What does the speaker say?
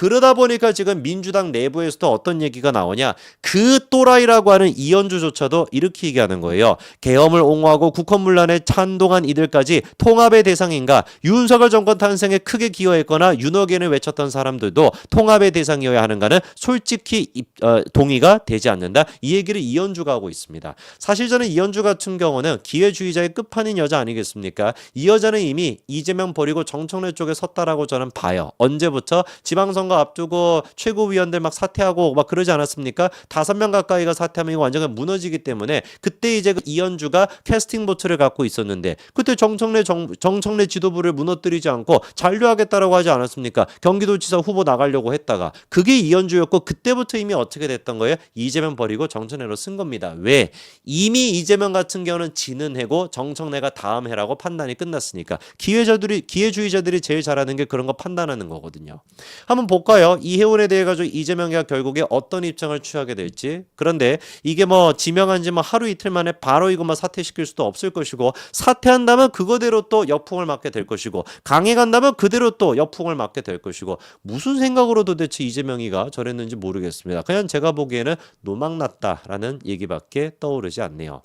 그러다 보니까 지금 민주당 내부에서도 어떤 얘기가 나오냐 그 또라이라고 하는 이현주조차도 이렇게 얘기하는 거예요. 계엄을 옹호하고 국헌문란에 찬동한 이들까지 통합의 대상인가 윤석열 정권 탄생에 크게 기여했거나 윤호견을 외쳤던 사람들도 통합의 대상이어야 하는가는 솔직히 입- 어, 동의가 되지 않는다. 이 얘기를 이현주가 하고 있습니다. 사실 저는 이현주 같은 경우는 기회주의자의 끝판인 여자 아니겠습니까? 이 여자는 이미 이재명 버리고 정청래 쪽에 섰다라고 저는 봐요. 언제부터 지방선거 앞두고 최고위원들 막 사퇴하고 막 그러지 않았습니까? 다섯 명 가까이가 사퇴하면 이거 완전히 무너지기 때문에 그때 이제 그 이현주가 캐스팅 보트를 갖고 있었는데 그때 정청래 정, 정청래 지도부를 무너뜨리지 않고 잔류하겠다라고 하지 않았습니까? 경기도지사 후보 나가려고 했다가 그게 이현주였고 그때부터 이미 어떻게 됐던 거예요? 이재명 버리고 정청래로 쓴 겁니다. 왜? 이미 이재명 같은 경우는 지는 해고 정청래가 다음 해라고 판단이 끝났으니까 기회자들이 기회주의자들이 제일 잘하는 게 그런 거 판단하는 거거든요. 한번 볼까요? 이해원에 대해 가지고 이재명이 결국에 어떤 입장을 취하게 될지. 그런데 이게 뭐 지명한 지 뭐 하루 이틀 만에 바로 뭐 사퇴시킬 수도 없을 것이고 사퇴한다면 그거대로 또 역풍을 맞게 될 것이고 강행한다면 그대로 또 역풍을 맞게 될 것이고 무슨 생각으로 도대체 이재명이가 저랬는지 모르겠습니다. 그냥 제가 보기에는 노망났다라는 얘기밖에 떠오르지 않네요.